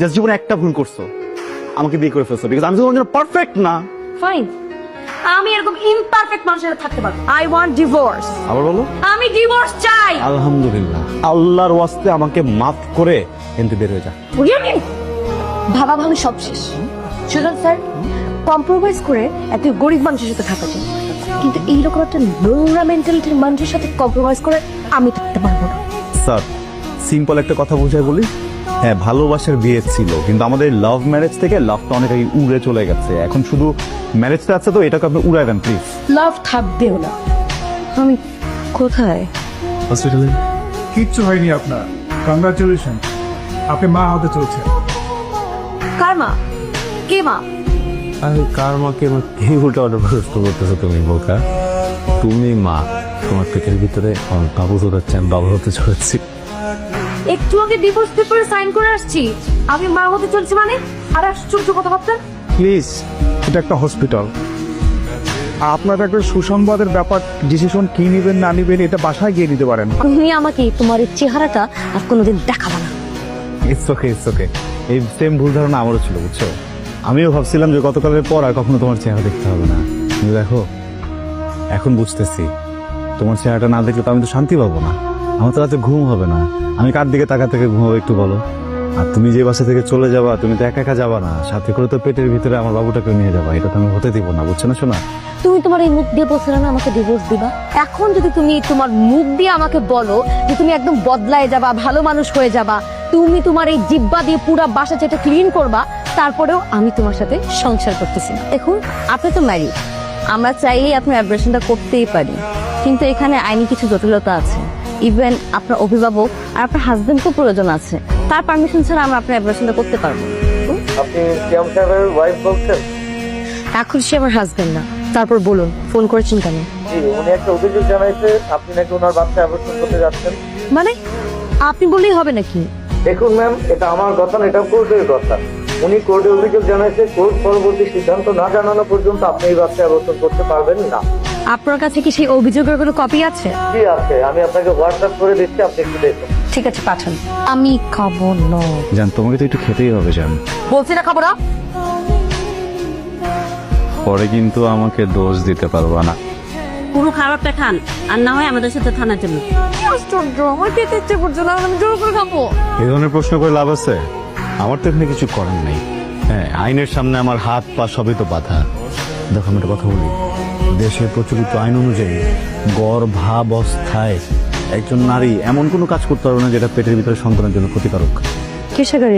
Just জীবনে একটা ভুল করছ আমাকে বিয়ে করে ফেলছো। বিকজ আমি তোমার জন্য পারফেক্ট না। ফাইন আমি এরকম ইমপারফেক্ট মানুষের সাথে থাকতে পারব। আই ওয়ান্ট ডিভোর্স আবার বলো। আমি ডিভোর্স চাই। আলহামদুলিল্লাহ। আল্লাহর ওয়াস্তে আমাকে মাফ করে কিন্তু বের হয়ে যা। ভাবা ভাবি সব শেষ। সুজন স্যার কম্প্রোমাইজ করে এত গরিব মানুষের সাথে থাকা যায়। কিন্তু এইরকম একটা নোংরা মেন্টালিটির মানুষের সাথে কম্প্রোমাইজ করে আমি থাকতে পারব না। স্যার সিম্পল একটা কথা বোঝায় বলি। হ্যাঁ ভালোবাসার বিয়ে ছিল কিন্তু আমাদের লাভ ম্যারেজ থেকে লাভটা অনেক আগে উড়ে চলে গেছে। এখন শুধু ম্যারেজটা আছে তো এটাকে আপনি উড়ায় দেন প্লিজ লাভ থাকবেও না। আমি কোথায়? হসপিটালে কিচ্ছু হয়নি আপনার। কংগ্রাচুলেশন আপনি মা হতে চলছেন। কার মা? কে মা? আরে কার মাকে এই উল্টা অর্ডার প্রশ্ন করতেছো তুমি বোকা? তুমি মা। তোমার পেটের ভিতরে বাবু দৌড়াচ্ছে আমি বাবু হতে চলেছি। একটু আগে ডিভোর্স পেপারে সাইন করে আসছি। আমি মা হতে চলছি মানে? আর আশ্চর্য কথাবার্তা? প্লিজ এটা একটা হসপিটাল আপনার একটা সুসংবাদের ব্যাপার ডিসিশন কি নেবেন না নেবেন এটা বাসায় গিয়ে নিতে পারেন। তুমি আমাকে তোমার এই চেহারাটা আর কোনোদিন দেখাবা না। ইটস ওকে ইটস ওকে এই সেম ভুল ধারণা আমারও ছিল বুঝছ? আমিও ভাবছিলাম যে গতকালের পর আর কখনো তোমার চেহারা দেখতে হবে না। দেখো এখন বুঝতেছি। তোমার চেহারাটা না দেখলে তো আমি তো শান্তি পাবো না। আমার তো রাতে ঘুম হবে না। আমি কার দিকে তাকা থেকে ঘুমাবো একটু বলো। আর তুমি যে বাসা থেকে চলে যাবা, তুমি তো একা একা যাবা না। সাথে করে তো পেটের ভিতরে আমার বাবুটাকে নিয়ে যাবা। এটা তো আমি হতে দিব না, বুঝছ না শোনা? তুমি তোমার এই মুখ দিয়ে বলছিলে না আমাকে ডিভোর্স দিবা? এখন যদি তুমি তোমার মুখ দিয়ে আমাকে বলো যে তুমি একদম বদলায় যাবা, ভালো মানুষ হয়ে যাবা, তুমি তোমার এই জিব্বা দিয়ে পুরা বাসা যেটা ক্লিন করবা, তারপরেও আমি তোমার সাথে সংসার করতেছি না। দেখুন, আপনি তো ম্যারিড আমরা চাইলেই আপনার অ্যাব্রেশনটা করতেই পারি। কিন্তু এখানে আইনি কিছু জটিলতা আছে। ইভেন আপনার অভিভাবক আর আপনার হাজবেন্ডকেও প্রয়োজন আছে। তার পারমিশন ছাড়া আমরা আপনার অ্যাব্রেশনটা করতে পারব। আপনি সিয়াম সাহেবের ওয়াইফ বলছেন? এখন সে আমার হাজবেন্ড না। তারপর বলুন ফোন করেছেন কেন? জি উনি একটা অভিযোগ জানাইছে আপনি নাকি ওনার বাচ্চা অ্যাবর্শন করতে যাচ্ছেন? মানে আপনি বললেই হবে নাকি? দেখুন ম্যাম এটা আমার কথা না এটা কোর্টের কথা। উনি কোর্টে অভিযোগ জানাইছে কোর্ট পরবর্তী সিদ্ধান্ত না জানানো পর্যন্ত আপনি এই বাচ্চা অ্যাবর্শন করতে পারবেন না। আপনার কাছে কি সেই অভিযোগের কোনো কপি আছে? জি আছে। আমি আপনাকে হোয়াটসঅ্যাপ করে দিচ্ছি আপনি একটু দেখুন। ঠিক আছে পাঠান। আমি খাব না। জান তোমাকে তো একটু খেতেই হবে জান। বলছি না খাব না। পরে কিন্তু আমাকে দোষ দিতে পারবা না। পুরো খাবারটা খান আর না হয় আমাদের সাথে থানার জন্য। আশ্চর্য আমার খেতে ইচ্ছে করছে না আমি জোর করে খাব। এই ধরনের প্রশ্ন করে লাভ আছে? আমার তো এখানে কিছু করার নেই। হ্যাঁ আইনের সামনে আমার হাত পা সবই তো বাধা। দেখো, আমি একটা কথা বলি। দেশে প্রচলিত আইন অনুযায়ী গর্ভাবস্থায় একজন নারী এমন কোনো কাজ করতে পারবে না যেটা পেটের ভিতরে সন্তানের জন্য ক্ষতিকারক। কিসে গাড়ি